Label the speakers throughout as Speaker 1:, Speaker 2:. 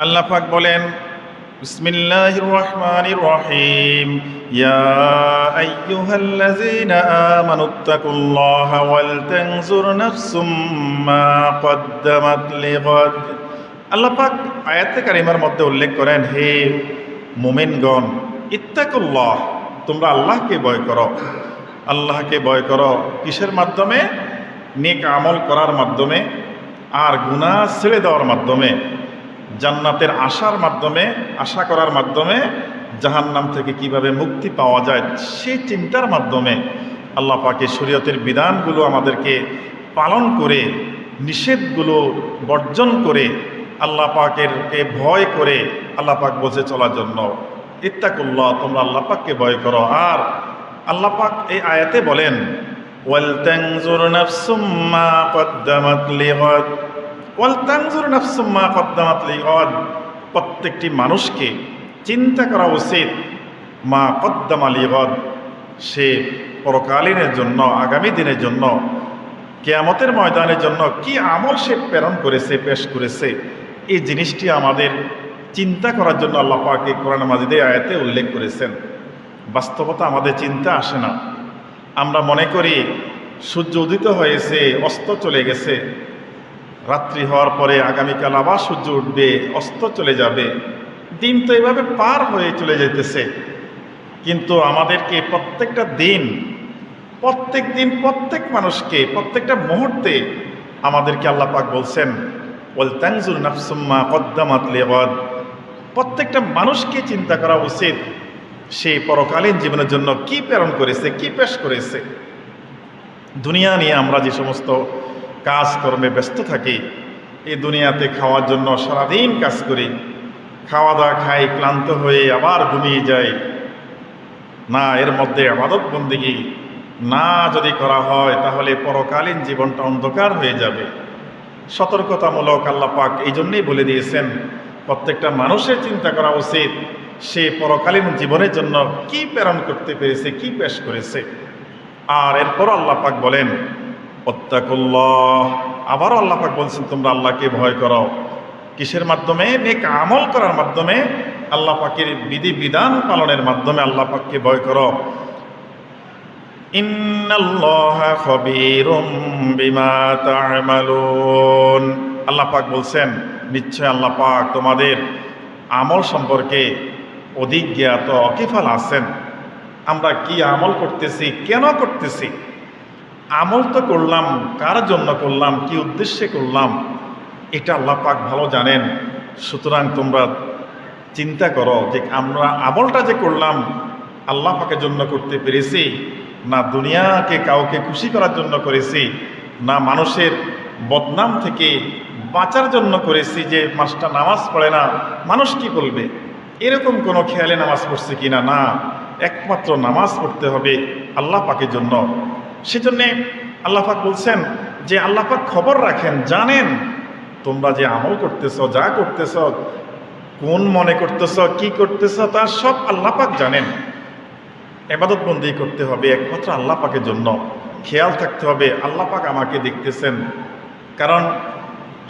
Speaker 1: আল্লাহ পাক বলেন, বিসমিল্লাহির রহমানির রহিম। ইয়া আইয়ুহাল্লাযীনা আমানুত্তাকুল্লাহা ওয়াল তানজুর নাফসুম মা কদ্দামাত লিগাদ। আল্লাহ পাক আয়াতে কারিমার মধ্যে উল্লেখ করেন, হে মুমিনগণ, ইত্তাকুল্লাহ, তোমরা আল্লাহকে ভয় করো। আল্লাহকে ভয় করো কিসের মাধ্যমে? নেক আমল করার মাধ্যমে আর গুনাহ ছেড়ে দেওয়ার মাধ্যমে। জান্নাতের আশার মাধ্যমে, আশা করার মাধ্যমে জাহান্নাম থেকে কীভাবে মুক্তি পাওয়া যায় সেই চিন্তার মাধ্যমে আল্লাহ পাকের শরীয়তের বিধানগুলো আমাদেরকে পালন করে, নিষেধগুলো বর্জন করে, আল্লাহ পাকেরকে ভয় করে আল্লাহ পাক বসে চলার জন্য। ইত্তাকুল্লাহ, তোমরা আল্লাহ পাককে ভয় করো। আর আল্লাহ পাক এই আয়াতে বলেন ওয়ালতানজুর নাফসুম মা কদ্দামাত লিগাদ। ওয়ালতানজুর নাফসুম মা কদ্দামাত লিগাদ। প্রত্যেকটি মানুষকে চিন্তা করা উচিত মা কদ্দামা লিগাদ। সে পরকালীনের জন্য, আগামী দিনের জন্য, কেয়ামতের ময়দানের জন্য কি আমল সে প্রেরণ করেছে, পেশ করেছে, এই জিনিসটি আমাদের চিন্তা করার জন্য আল্লাহ পাকে কোরআন মাজিদে আয়াতে উল্লেখ করেছেন। বাস্তবতা আমাদের চিন্তা আসে না। আমরা মনে করি, সূর্য উদিত হয়েছে, অস্ত চলে গেছে। রাত্রি হওয়ার পরে আগামীকাল আবার সূর্য উঠবে, অস্ত চলে যাবে। দিন তো এভাবে পার হয়ে চলে যেতেছে কিন্তু আমাদেরকে প্রত্যেকটা দিন, প্রত্যেক দিন প্রত্যেক মানুষকে, প্রত্যেকটা মুহূর্তে আমাদেরকে আল্লাহ পাক বলছেন ওল তানজুর নাফসুম্মা কদ্দামাত লেবদ প্রত্যেকটা মানুষকে চিন্তা করা উচিত, সে পরকালীন জীবনের জন্য কি প্রেরণ করেছে, কি পেশ করেছে। দুনিয়া নিয়ে আমরা যে সমস্ত কাজকর্মে ব্যস্ত থাকি, এই দুনিয়াতে খাওয়ার জন্য সারাদিন কাজ করি। খাওয়া দাওয়া খাই, ক্লান্ত হয়ে আবার ঘুমিয়ে যাই। না, এর মধ্যে আবাদত বন্দিগি। না, যদি করা হয়, তাহলে পরকালীন জীবনটা অন্ধকার হয়ে যাবে। সতর্কতামূলক আল্লাহ পাক এই জন্যেই বলে দিয়েছেন, প্রত্যেকটা মানুষের চিন্তা করা উচিত, সে পরকালীন জীবনের জন্য কি প্রেরণ করতে পেরেছে, কি পেশ করেছে। আর এরপর আল্লাহ পাক বলেন অত্যাকুল্লাহ আবারও আল্লাহ পাক বলছেন, তোমরা আল্লাহকে ভয় করো। কিসের মাধ্যমে? নেক আমল করার মাধ্যমে আল্লাহ পাকের বিধি বিধান পালনের মাধ্যমে আল্লাহ পাককে ভয় করো। আল্লাহ পাক বলছেন, নিশ্চয় আল্লাহ পাক তোমাদের আমল সম্পর্কে অধিক জ্ঞাত অকিফাল আছেন। আমরা কি আমল করতেছি? কেন করতেছি? আমল তো করলাম, কার জন্য করলাম, কি উদ্দেশ্যে করলাম, এটা আল্লাহ পাক ভালো জানেন। সুতরাং তোমরা চিন্তা করো যে আমরা আমলটা যে করলাম, আল্লাহ পাকের জন্য করতে পেরেছি, না দুনিয়াকে কাউকে খুশি করার জন্য করেছি, না মানুষের বদনাম থেকে বাঁচার জন্য করেছি যে মাসটা নামাজ পড়ে না, মানুষ কি বলবে? এরকম কোনো খেয়ালে নামাজ পড়ছে কিনা? না, একমাত্র নামাজ পড়তে হবে আল্লাহ পাকের জন্য। সেজন্যে আল্লাহ পাক বলছেন যে আল্লাহ পাক খবর রাখেন, জানেন তোমরা যে আমল করতেছ, যা করতেছ, কোন মনে করতেছ, কি করতেছ, তা সব আল্লাহ পাক জানেন। এবাদত বন্দি করতে হবে একমাত্র আল্লাহ পাকের জন্য। খেয়াল থাকতে হবে, আল্লাহ পাক আমাকে দেখতেছেন। কারণ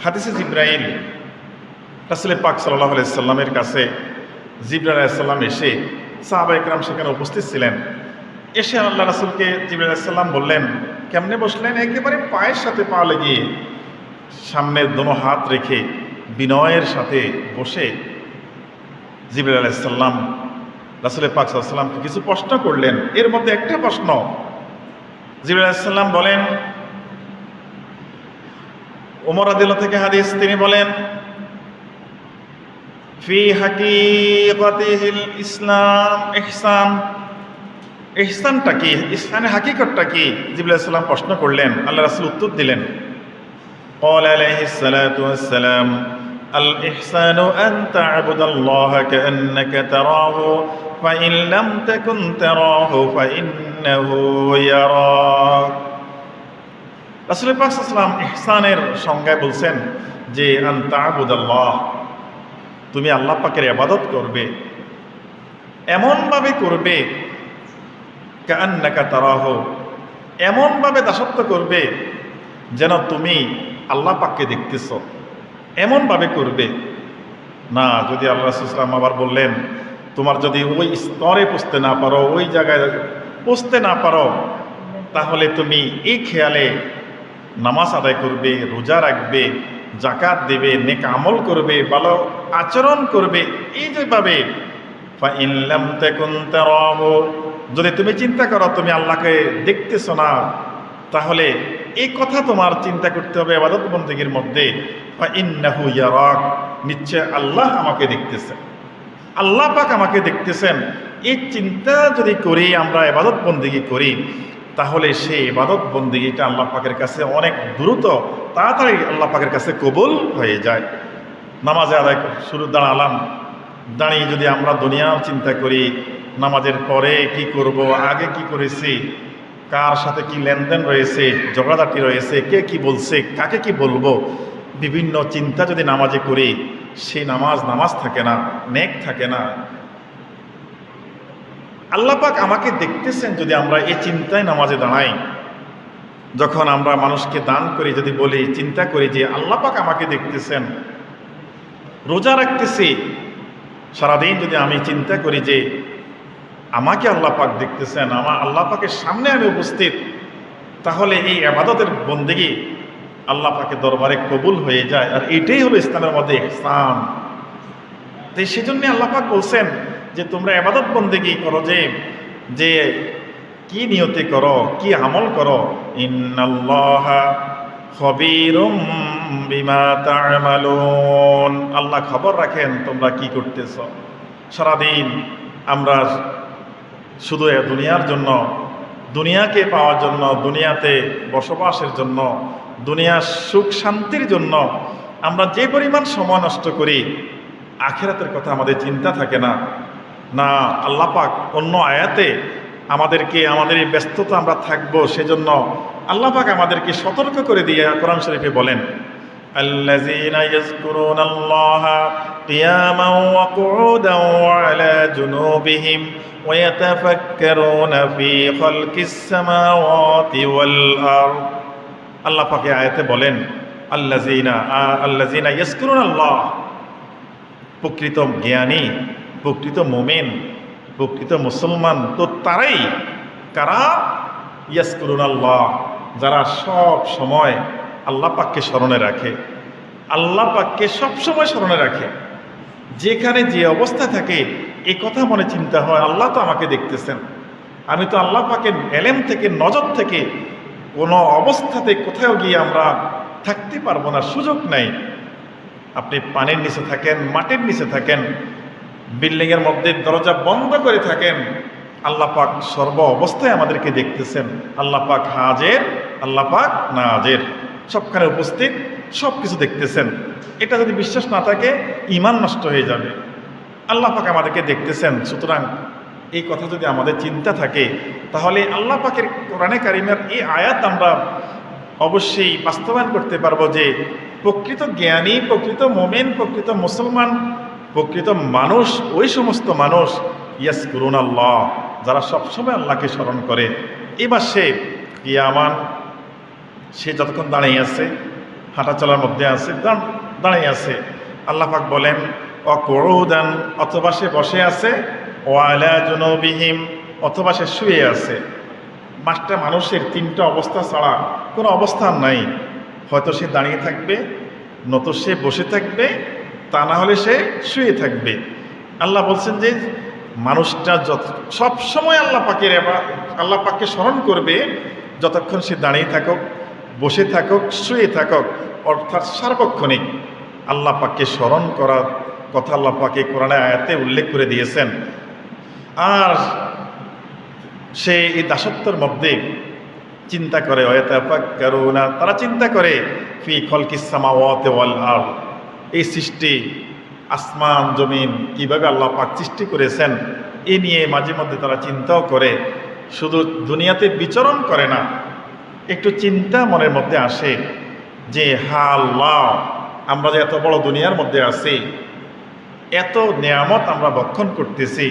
Speaker 1: হাদিসে জিব্রাইল, রাসুল পাক সাল্লাহ আলাইসাল্লামের কাছে জিব্রাইল আলাইসাল্লাম এসে সাহাবা ইকরাম সেখানে উপস্থিত ছিলেন। এসে আল্লাহ রাসুলকে আলাইসাল্লাম বললেন, কেমনে বসলেন? একেবারে পায়ের সাথে পা লেগিয়ে সামনের দোনো হাত রেখে বিনয়ের সাথে বসে জিবরাল আলাইসাল্লাম রাসুলের পাক সাল্লামকে কিছু প্রশ্ন করলেন। এর মধ্যে একটা প্রশ্ন। জিবরাল আলাইসাল্লাম বলেন, ওমর আদিল থেকে হাদিস তিনি বলেন, ফি হাকিকতিহিল ইসলাম ইহসান ইহসানটা কি ইসলামের হাকিকতটা কি জিবুল সাল্লাম প্রশ্ন করলেন আল্লাহ রাসুল উত্তর দিলেন قال عليه الصلاة والسلام الإحسان أن تعبد الله كأنك تراه فإن لم تكن تراه فإنه يراك রাসুল পাকসাল্লাম ইহসানের সংজ্ঞায় বলছেন যে আন তাবুদাল্লাহ তুমি আল্লাহ পাকের আবাদত করবে এমনভাবে করবে কান্নাকা তারাহ। এমনভাবে দাসত্ব করবে যেন তুমি আল্লাহ পাককে দেখতেছ। এমনভাবে করবে। না, যদি আল্লাহ ইসলাম আবার বললেন, তোমার যদি ওই স্তরে পুষতে না পারো, ওই জায়গায় পুষতে না পারো, তাহলে তুমি এই খেয়ালে নামাজ আদায় করবে, রোজা রাখবে জাকাত দেবে, নেক আমল করবে, ভালো আচরণ করবে, এই যেভাবে ইনলাম তেকুন তারাহু। যদি তুমি চিন্তা করো তুমি আল্লাহকে দেখতেছো না, তাহলে এই কথা তোমার চিন্তা করতে হবে আবাদত বন্দীগীর মধ্যে। ইন্নাহু ইয়ারাক, নিশ্চয় আল্লাহ আমাকে দেখতেছেন। আল্লাহ পাক আমাকে দেখতেছেন। এই চিন্তা যদি করি, আমরা এবাদত বন্দিগি করি, তাহলে সেই এবাদত বন্দিগিটা আল্লাহ পাকের কাছে অনেক দ্রুত, তাড়াতাড়ি আল্লাহ পাকের কাছে কবুল হয়ে যায়। নামাজে আদায় শুরু, দাঁড়ালাম। দাঁড়িয়ে যদি আমরা দুনিয়ার চিন্তা করি নামাজের পরে কি করব, আগে কি করেছি, কার সাথে কি লেনদেন রয়েছে ঝগড়াঝাটি রয়েছে, কে কি বলছে, কাকে কি বলব, বিভিন্ন চিন্তা যদি নামাজে করি সেই নামাজ নামাজ থাকে না, নেক থাকে না। আল্লাপাক আমাকে দেখতেছেন যদি আমরা এই চিন্তায় নামাজে দাঁড়াই। যখন আমরা মানুষকে দান করি, যদি বলি, চিন্তা করি যে আল্লাপাক আমাকে দেখতেছেন, রোজা রাখতেছি, সারাদিন যদি আমি চিন্তা করি যে আমাকে আল্লাহ পাক দেখতেছেন আমার আল্লাহ পাকের সামনে আমি উপস্থিত। তাহলে এই আবাদতের বন্দেগি আল্লাহ পাকের দরবারে কবুল হয়ে যায়। আর এটাই হলো ইসলামের মধ্যে ইহসান। তো সেই জন্য আল্লাহ পাক বলছেন যে, তোমরা আবাদত বন্দেগি করো যে যে কি নিয়তি করো, কি আমল করো। আল্লাহ খবর রাখেন তোমরা কি করতেছ। সারাদিন আমরা শুধু এ দুনিয়ার জন্য, দুনিয়াকে পাওয়ার জন্য, দুনিয়াতে বসবাসের জন্য দুনিয়ার সুখ শান্তির জন্য আমরা যে পরিমাণ সময় নষ্ট করি, আখেরাতের কথা আমাদের চিন্তা থাকে না। না আল্লাপাক অন্য আয়াতে আমাদেরকে, আমাদের এই ব্যস্ততা আমরা থাকব সেজন্য আল্লাপাক আমাদেরকে সতর্ক করে দিয়ে কোরআন শরীফে বলেন قياما وقعودا وعلى جنوبهم ويتفكرون في خلق السماوات والأرض আল্লাহ পাকে আয়াতে বলেন আল্লাজিনা আল্লাজিনা ইয়াসকুরুন আল্লাহ প্রকৃত জ্ঞানী প্রকৃত মোমেন প্রকৃত মুসলমান তো তারাই কারা ইয়াসকুরুন আল্লাহ যারা সব সময় আল্লাহ পাককে স্মরণে রাখে আল্লাহ পাককে সবসময় স্মরণে রাখে যেখানে যে অবস্থা থাকে, এ কথা মনে চিন্তা হয়, আল্লাহ তো আমাকে দেখতেছেন। আমি তো আল্লাহ পাকে এলেম থেকে, নজর থেকে কোনো অবস্থাতে কোথাও গিয়ে আমরা থাকতে পারব না, সুযোগ নাই। আপনি পানির নিচে থাকেন, মাটির নিচে থাকেন, বিল্ডিংয়ের মধ্যে দরজা বন্ধ করে থাকেন, আল্লাহ পাক সর্ব অবস্থায় আমাদেরকে দেখতেছেন। আল্লাহ পাক হাজের, আল্লাহ পাক নাজের। সবখানে উপস্থিত সব কিছু দেখতেছেন। এটা যদি বিশ্বাস না থাকে ইমান নষ্ট হয়ে যাবে। আল্লাহ পাক আমাদেরকে দেখতেছেন। সুতরাং এই কথা যদি আমাদের চিন্তা থাকে, তাহলে আল্লাহ পাকের কোরআনে কারিমের এই আয়াত আমরা অবশ্যই বাস্তবায়ন করতে পারব যে, প্রকৃত জ্ঞানী, প্রকৃত মোমেন, প্রকৃত মুসলমান, প্রকৃত মানুষ, ওই সমস্ত মানুষ ইয়াস করুন আল্লাহ যারা সবসময় আল্লাহকে স্মরণ করে। এবার সে ইয়ামান সে যতক্ষণ দাঁড়িয়ে আছে হাঁটা চলার মধ্যে আছে দাঁড়িয়ে আছে। আল্লাহ পাক বলেন, অকরৌদান অথবা সে বসে আছে, ওয়ালা জনবিহীম অথবা সে শুয়ে আছে। পাঁচটা মানুষের তিনটা অবস্থা ছাড়া কোনো অবস্থান নাই। হয়তো সে দাঁড়িয়ে থাকবে নত সে বসে থাকবে, তা না হলে সে শুয়ে থাকবে। আল্লাহ বলছেন যে, মানুষটা যত, সব সময় আল্লাহ পাকের আল্লাহ পাককে স্মরণ করবে, যতক্ষণ সে দাঁড়িয়ে থাকুক, বসে থাকুক, শুয়ে থাকুক। অর্থাৎ সার্বক্ষণিক আল্লাহ পাককে স্মরণ করার কথা আল্লাহ পাকে কোরআনে আয়াতে উল্লেখ করে দিয়েছেন। আর সে এই দাসত্বর মধ্যে চিন্তা করে না তারা চিন্তা করে, ফি খলকিসামাওয়াতে ওয়াল আর এই সৃষ্টি, আসমান, জমিন, কীভাবে আল্লাহ পাক সৃষ্টি করেছেন, এ নিয়ে মাঝে মধ্যে তারা চিন্তাও করে। শুধু দুনিয়াতে বিচরণ করে না, একটু চিন্তা মনের মধ্যে আসে। যে, হা আল্লাহ, আমরা যে এত বড় দুনিয়ার মধ্যে আছি, এত নিয়ামত আমরা ভক্ষণ করতেছি,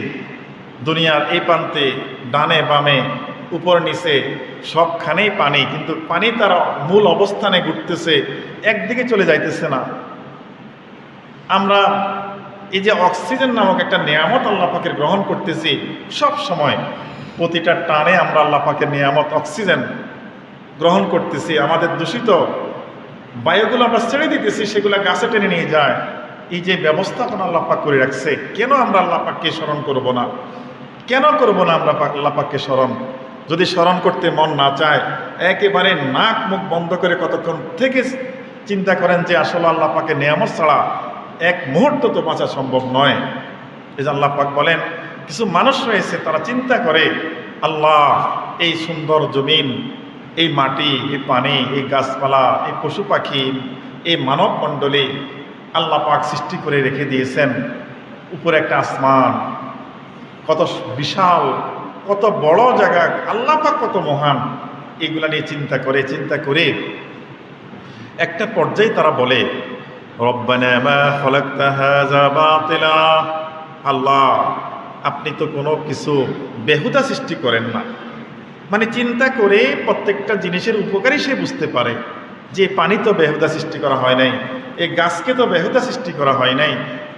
Speaker 1: দুনিয়ার এই প্রান্তে, ডানে বামে, উপর নিচে, সবখানেই পানি, কিন্তু পানি তার মূল অবস্থানে ঘুরতেছে, একদিকে চলে যাইতেছে না। আমরা এই যে অক্সিজেন নামক একটা নিয়ামত আল্লাহ পাকের গ্রহণ করতেছি, সব সময় প্রতিটা টানে আমরা আল্লাহ পাকের নিয়ামত, অক্সিজেন গ্রহণ করতেছি, আমাদের দূষিত বায়ুগুলো আমরা ছেড়ে দিতেছি, সেগুলো গাছে টেনে নিয়ে যায়। এই যে ব্যবস্থাপনা আল্লাহ পাক করে রাখছে, কেন আমরা আল্লাহ পাককে স্মরণ করব না? কেন করব না আমরা পাক- আল্লাহ পাককে স্মরণ? যদি স্মরণ করতে মন না চায়, একেবারে নাক মুখ বন্ধ করে কতক্ষণ থেকে চিন্তা করেন যে আসলে আল্লাহ পাকে নিয়ামত ছাড়া এক মুহূর্ত তো বাঁচা সম্ভব নয়। এই যে আল্লাহ পাক বলেন, কিছু মানুষ রয়েছে, তারা চিন্তা করে, আল্লাহ, এই সুন্দর জমিন এই মাটি, এই পানি, এই গাছপালা, এই পশু পাখি, এই মানব মণ্ডলী আল্লাহ পাক সৃষ্টি করে রেখে দিয়েছেন উপরে একটা আসমান। কত বিশাল, কত বড় জায়গা, আল্লাহ পাক কত মহান। এগুলা নিয়ে চিন্তা করে চিন্তা করে একটা পর্যায়ে তারা বলে আল্লাহ, আপনি তো কোনো কিছু বেহুদা সৃষ্টি করেন না। মানে চিন্তা করে প্রত্যেকটা জিনিসের উপকারী সে বুঝতে পারে যে পানি তো বেহুদা সৃষ্টি করা হয় নাই এই গাছকে তো বেহুদা সৃষ্টি করা হয় নাই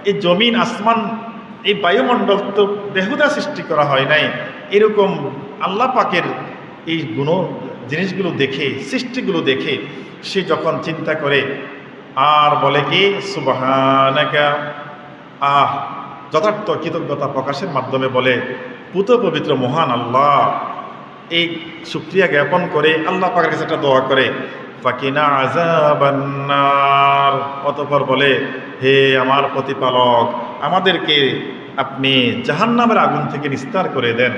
Speaker 1: এই জমিন, আসমান এই বায়ুমণ্ডল তো বেহুদা সৃষ্টি করা হয় নাই। এরকম আল্লাহ পাকের এই গুণ, জিনিসগুলো দেখে, সৃষ্টিগুলো দেখে সে যখন চিন্তা করে, আর বলে কি, সুবাহানাকা, আহ, যথার্থ কৃতজ্ঞতা প্রকাশের মাধ্যমে বলে, পুত পবিত্র মহান আল্লাহ এই সুক্রিয়া জ্ঞাপন করে আল্লাহ পাকের কাছে একটা দোয়া করে, ফাকিনা আজাবান্নার অতপর বলে, হে আমার প্রতিপালক, আমাদেরকে আপনি জাহান্নামের আগুন থেকে নিস্তার করে দেন।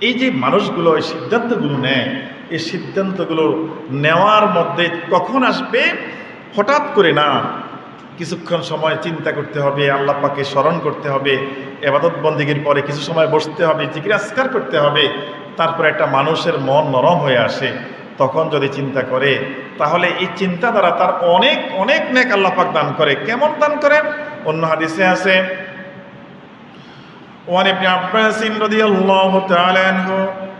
Speaker 1: এই যে মানুষগুলো এই সিদ্ধান্তগুলো নেয়, এই সিদ্ধান্তগুলো নেওয়ার মধ্যে কখন আসবে হঠাৎ করে না কিছুক্ষণ সময় চিন্তা করতে হবে, আল্লাহ পাকে স্মরণ করতে হবে এবাদত বন্দিগির পরে কিছু সময় বসতে হবে জিজ্ঞাসকার করতে হবে তারপরে একটা মানুষের মন নরম হয়ে আসে তখন যদি চিন্তা করে তাহলে এই চিন্তা দ্বারা তার অনেক অনেক নেক আল্লাহ পাক দান করে কেমন দান করেন অন্য হাদিসে আছে وعن ابن عباس رضي الله تعالى عنه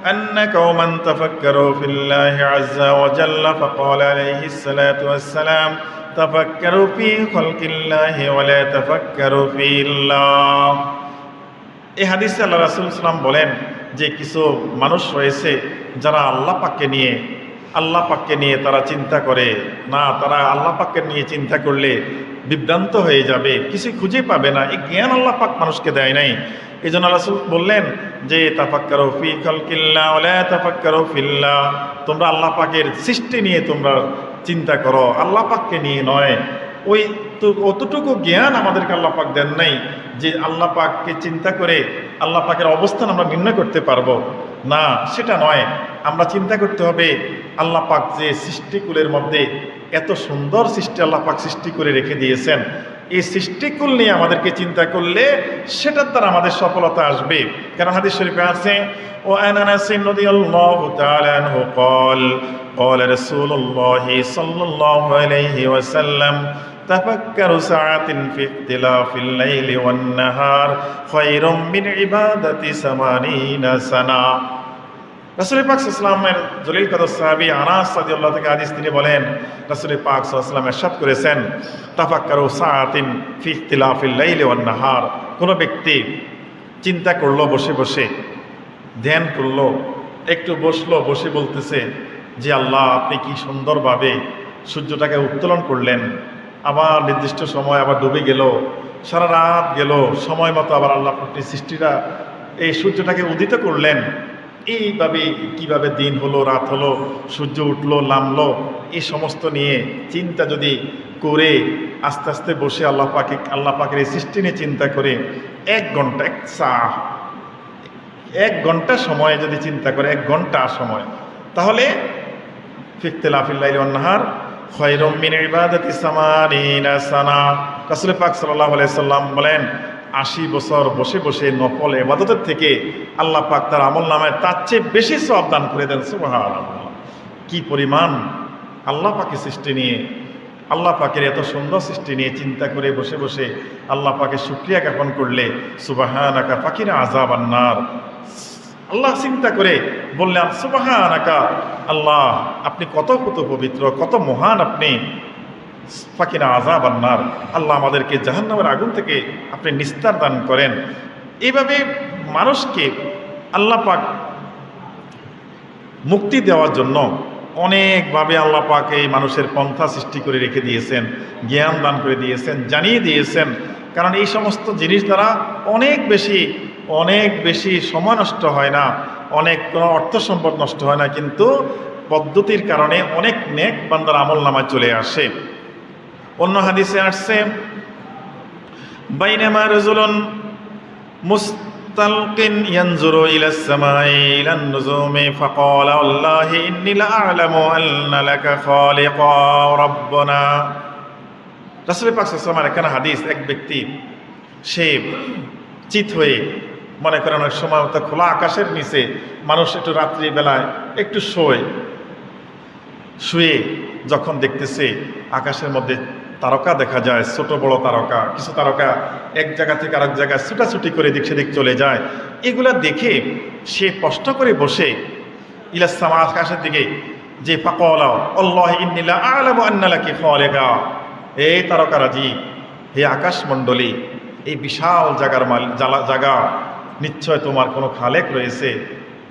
Speaker 1: أن قوما تفكروا في الله عز وجل فقال عليه الصلاة والسلام تفكروا في خلق الله ولا تفكروا في الله এই হাদিসে আল্লাহ রাসুল ইসলাম বলেন যে কিছু মানুষ রয়েছে যারা আল্লাহ পাককে নিয়ে, আল্লাহ পাককে নিয়ে তারা চিন্তা করে, না, তারা আল্লাহ পাককে নিয়ে চিন্তা করলে বিভ্রান্ত হয়ে যাবে, কিছু খুঁজে পাবে না, এই জ্ঞান আল্লাহ পাক মানুষকে দেয় নাই। এই জন্য রাসুল বললেন যে, তাফাক্কারো ফি খালকিল্লাহ ওলা তাফাক্কারো ফিল্লাহ। তোমরা আল্লাহ পাকের সৃষ্টি নিয়ে তোমরা চিন্তা করো, আল্লাহ পাককে নিয়ে নয়। ওই তো, অতটুকু জ্ঞান আমাদেরকে আল্লাহ পাক দেন নাই। যে আল্লাহ পাককে চিন্তা করে আল্লাহ পাকের অবস্থান আমরা নির্ণয় করতে পারবো না সেটা নয় আমরা চিন্তা করতে হবে আল্লাহ পাক যে সৃষ্টিকুলের মধ্যে এত সুন্দর সৃষ্টি আল্লাহ পাক সৃষ্টি করে রেখে দিয়েছেন এই সৃষ্টিকুল নিয়ে আমাদেরকে চিন্তা করলে সেটার দ্বারা আমাদের সফলতা আসবে কারণ হাদিস শরীফে আছে ও আনানাস রাদিয়াল্লাহু তাআলা আনহু قال قال رسول الله صلى الله عليه وسلم تفكروا ساعة في اختلاف الليل والنهار خير من عبادة ثمانين سنة রাসুল পাক ইসলামের জলিল কদর সাহাবি আনাস সাদিউল্লাহ থেকে আদিস তিনি বলেন রাসুল পাক সাল্লাম এরশাদ করেছেন তাফাক্কারু সাআতিন ফি ইখতিলাফিল লাইলি ওয়ান নাহার কোনো ব্যক্তি চিন্তা করলো বসে বসে ধ্যান করলো একটু বসলো বসে বলতেছে যে আল্লাহ আপনি কি সুন্দরভাবে সূর্যটাকে উত্তোলন করলেন আবার নির্দিষ্ট সময় আবার ডুবে গেল, সারা রাত গেল, সময় মতো আবার আল্লাহ আপনি সৃষ্টিটা এই সূর্যটাকে উদিত করলেন। এইভাবে কীভাবে দিন হলো, রাত হলো, সূর্য উঠল, নামলো এই সমস্ত নিয়ে চিন্তা যদি করে আস্তে আস্তে বসে আল্লাহ পাকে, আল্লাহ পাকের এই সৃষ্টি নিয়ে চিন্তা করে, এক ঘণ্টা, এক চা, এক ঘণ্টা সময় যদি চিন্তা করে, এক ঘণ্টা সময়, তাহলে ফিকতেলাফিল্লাইল অন্নাহার ইবাদাতি পাক বলেন, আশি বছর বসে বসে নফল এবাদতের থেকে আল্লাহ পাক তার আমল নামায় তার চেয়ে বেশি সব দান করে দেন কি পরিমাণ আল্লাহ পাকের সৃষ্টি নিয়ে, আল্লাহ পাকের এত সুন্দর সৃষ্টি নিয়ে চিন্তা করে বসে বসে আল্লাহ পাকে শুক্রিয়া জ্ঞাপন করলে, সুবাহানাকা পাখিরা আজাব আন্নার আল্লাহ চিন্তা করে বললেন, সুবাহানাকা, আল্লাহ, আপনি কত কত পবিত্র, কত মহান আপনি। ফাকিনা আজাব আন্নার, আল্লাহ আমাদেরকে জাহান্নামের আগুন থেকে আপনি নিস্তার দান করেন। এইভাবে মানুষকে আল্লাহ পাক মুক্তি দেওয়ার জন্য অনেকভাবে আল্লাহ পাক এই মানুষের পন্থা সৃষ্টি করে রেখে দিয়েছেন, জ্ঞান দান করে দিয়েছেন, জানিয়ে দিয়েছেন। কারণ এই সমস্ত জিনিস দ্বারা অনেক বেশি অনেক বেশি সময় নষ্ট হয় না, অনেক কোনো অর্থ সম্পদ নষ্ট হয় না, কিন্তু পদ্ধতির কারণে অনেক নেক বান্দার আমল নামায় চলে আসে। অন্য হাদিসে আসছে, বাইনামা রজুলন মুস্তালকিন ইয়ানজুরু ইলা সামাই ইলা নুজুমি, ফাকালা আল্লাহি ইন্নী লাআলামু আন্না লাকা খালিকা রাব্বানা। রাসূল পাক সাল্লাল্লাহু আলাইহি এখানে হাদিস, এক ব্যক্তি সে চিত হয়ে মনে করেন অনেক সময় তো খোলা আকাশের নিচে মানুষ একটু রাত্রিবেলায় একটু শোয়, শুয়ে যখন দেখতেছে আকাশের মধ্যে তারকা দেখা যায়, ছোট বড় তারকা, কিছু তারকা এক জায়গা থেকে আরেক জায়গায় ছুটাছুটি করে দিক সেদিক চলে যায়। এগুলা দেখে সে কষ্ট করে বসে ইলাসামা আকাশের দিকে যে ফাকলাও আল্লাহ ইন্নিলা আলাম আন্নালাকে তারকারাজি হে আকাশমণ্ডলী, এই বিশাল জায়গার মাল জ্বালা- জায়গা নিশ্চয় তোমার কোনো খালেক রয়েছে।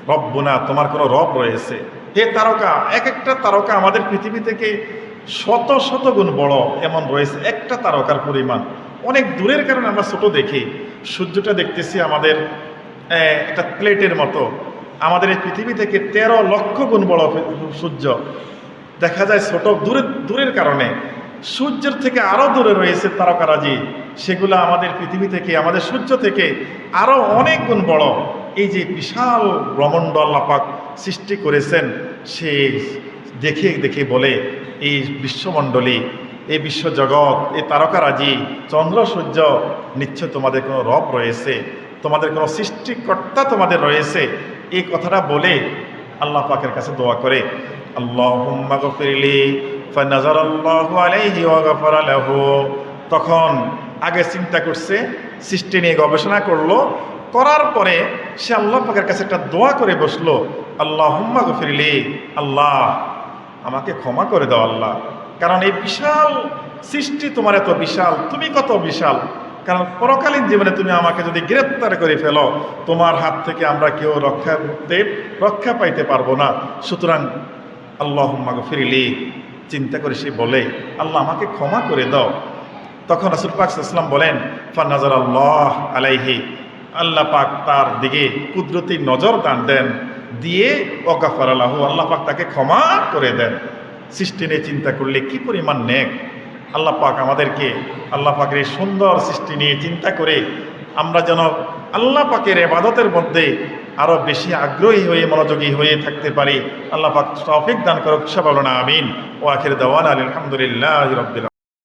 Speaker 1: রব্বনা, তোমার কোনো রব রয়েছে। হে তারকা, এক একটা তারকা আমাদের পৃথিবী থেকে শত শত গুণ বড় এমন রয়েছে, একটা তারকার পরিমাণ। অনেক দূরের কারণে আমরা ছোট দেখি। সূর্যটা দেখতেছি আমাদের একটা প্লেটের মতো। আমাদের এই পৃথিবী থেকে তেরো লক্ষ গুণ বড় সূর্য। দেখা যায় ছোট দূরের দূরের কারণে। সূর্যের থেকে আরও দূরে রয়েছে তারকারাজি সেগুলো আমাদের পৃথিবী থেকে, আমাদের সূর্য থেকে আরও অনেক গুণ বড়। এই যে বিশাল ব্রহ্মাণ্ড আল্লাপাক সৃষ্টি করেছেন, সে দেখে দেখে বলে, এই বিশ্বমণ্ডলী, এই বিশ্বজগৎ, এই তারকারাজি, চন্দ্র, সূর্য, নিশ্চয় তোমাদের কোনো রব রয়েছে, তোমাদের কোনো সৃষ্টিকর্তা তোমাদের রয়েছে। এই কথাটা বলে আল্লাহ পাকের কাছে দোয়া করে আল্লাহু তখন আগে চিন্তা করছে, সৃষ্টি নিয়ে গবেষণা করল, করার পরে সে আল্লাহ পাকের কাছে একটা দোয়া করে বসল, আল্লাহুম্মা গফিরলি, আল্লাহ, আমাকে ক্ষমা করে দাও আল্লাহ। কারণ এই বিশাল সৃষ্টি তোমার এত বিশাল, তুমি কত বিশাল। কারণ পরকালীন জীবনে তুমি আমাকে যদি গ্রেপ্তার করে ফেলো, তোমার হাত থেকে আমরা কেউ রক্ষা রক্ষা পাইতে পারব না। সুতরাং আল্লাহ ফিরিলি চিন্তা করে সে বলে, আল্লাহ, আমাকে ক্ষমা করে দাও। তখন রাসুল পাক ইসলাম বলেন ফান্নাজার আল্লাহ আলাইহি। আল্লাহ পাক তার দিকে কুদরতি নজর দান দেন, দিয়ে অকাফার আল্লাহ আল্লাহ পাক তাকে ক্ষমা করে দেন। সৃষ্টি নিয়ে চিন্তা করলে কি পরিমাণ নেক? আল্লাহ পাক আমাদেরকে, আল্লাহ পাকের এই সুন্দর সৃষ্টি নিয়ে চিন্তা করে আমরা যেন আল্লাহ পাকের এবাদতের মধ্যে আরও বেশি আগ্রহী হয়ে, মনোযোগী হয়ে থাকতে পারি। আল্লাহ পাক তৌফিক দান করুক সব না আমিন। ও আখির দেওয়ান আলহামদুলিল্লাহ রবিল